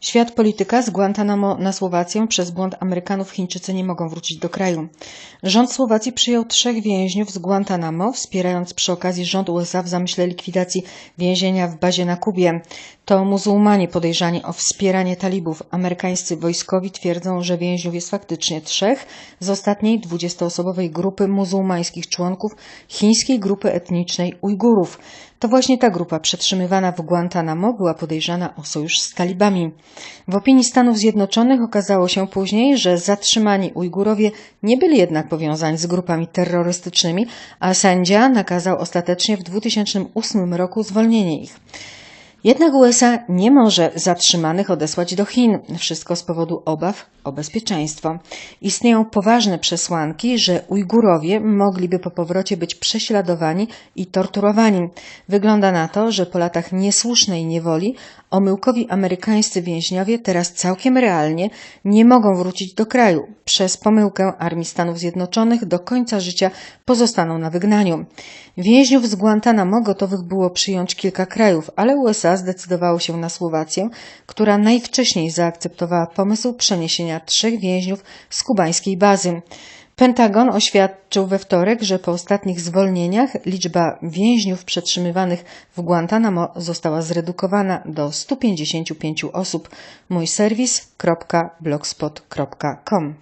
Świat polityka z Guantanamo na Słowację przez błąd Amerykanów Chińczycy nie mogą wrócić do kraju. Rząd Słowacji przyjął trzech więźniów z Guantanamo, wspierając przy okazji rząd USA w zamyśle likwidacji więzienia w bazie na Kubie. To muzułmanie podejrzani o wspieranie talibów. Amerykańscy wojskowi twierdzą, że więźniów jest faktycznie trzech z ostatniej dwudziestoosobowej grupy muzułmańskich członków chińskiej grupy etnicznej Ujgurów. To właśnie ta grupa przetrzymywana w Guantanamo była podejrzana o sojusz z talibami. W opinii Stanów Zjednoczonych okazało się później, że zatrzymani Ujgurowie nie byli jednak powiązani z grupami terrorystycznymi, a sędzia nakazał ostatecznie w 2008 roku zwolnienie ich. Jednak USA nie może zatrzymanych odesłać do Chin. Wszystko z powodu obaw o bezpieczeństwo. Istnieją poważne przesłanki, że Ujgurowie mogliby po powrocie być prześladowani i torturowani. Wygląda na to, że po latach niesłusznej niewoli omyłkowi amerykańscy więźniowie teraz całkiem realnie nie mogą wrócić do kraju. Przez pomyłkę Armii Stanów Zjednoczonych do końca życia pozostaną na wygnaniu. Więźniów z Guantanamo gotowych było przyjąć kilka krajów, ale USA zdecydowało się na Słowację, która najwcześniej zaakceptowała pomysł przeniesienia trzech więźniów z kubańskiej bazy. Pentagon oświadczył we wtorek, że po ostatnich zwolnieniach liczba więźniów przetrzymywanych w Guantanamo została zredukowana do 155 osób. Mój serwis.blogspot.com